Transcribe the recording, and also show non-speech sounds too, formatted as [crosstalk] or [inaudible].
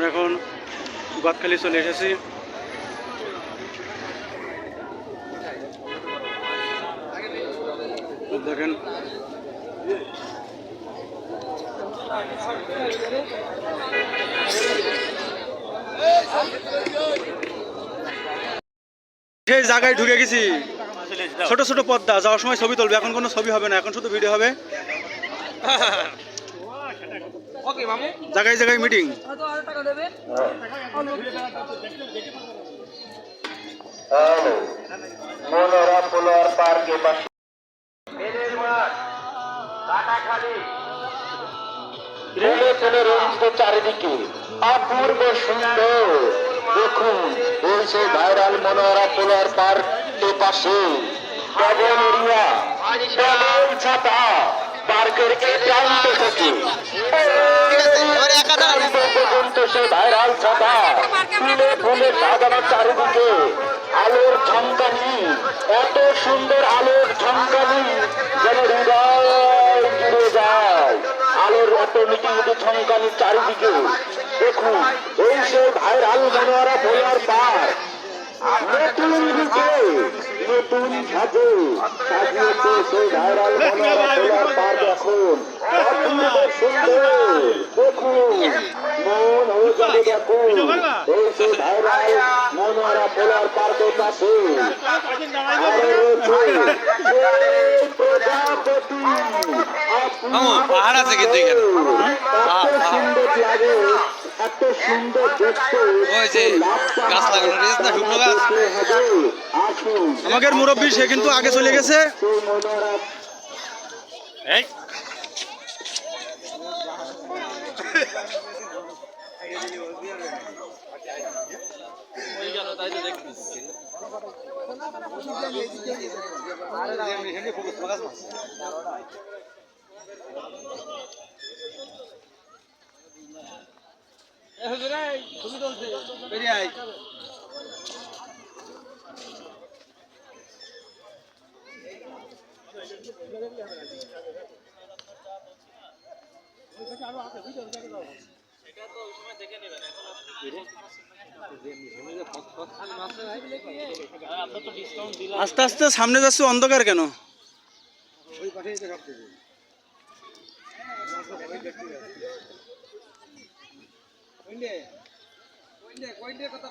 আমরা এখন গদখালি চলে এসেছি। দেখেন। সেই জায়গায় ঢুকে গেছি। ছোট ছোট পদ্মা, যাওয়ার সময় ছবি তুলবে, এখন কোনো ছবি হবে না, এখন শুধু ভিডিও হবে। [laughs] জায়গায় জায়গায় মিটিং হ্যালো মনোরা ফুলোয়ার পার্কে পাশে মেদের মাঠ কাটাখালি ফুলে ফুলে রঞ্জিত চারিদিকে অপূর্ব সুন্দর দেখুন এই সেই ভাইরাল মনোহরা ফুলোয়ার পার্কের পাশে। ডবল এরিয়া ডবল ছাতা পর্যন্ত ভাইরাল ছাতা। ফুলে ফুলে সাজানো চারিদিকে। আলোর ঝঙ্কানি এত সুন্দর আলোর ঝঙ্কানি যেন হৃদয় জুড়ে যায়। আলোর এত মিটি মিটি ঝঙ্কানি চারিদিকে। দেখুন এই সেই ভাইরাল মনোয়ারা ভোলার পার। নতুন রূপে নতুন সাজে সাজিয়েছে সেই ভাইরাল পার এখন অপূর্ব সুন্দর দেখুন। মন হয়ে যাবে দেখুন। এই সেই ভাইরাল মনোয়ারা ভোলার পার্কের সেই প্রজাপতি। পাহাড় আছে কিন্তু এখানে। এত সুন্দর লাগে এত সুন্দর দেখতে ওই যে গাছ লাগানো রয়েছে না, শুকনো গাছ? আমাদের মুরব্বী সে কিন্তু আগে চলে গেছে। আস্তে আস্তে সামনে যাচ্ছে অন্ধকার কেন? দেখ ওই কথা কথা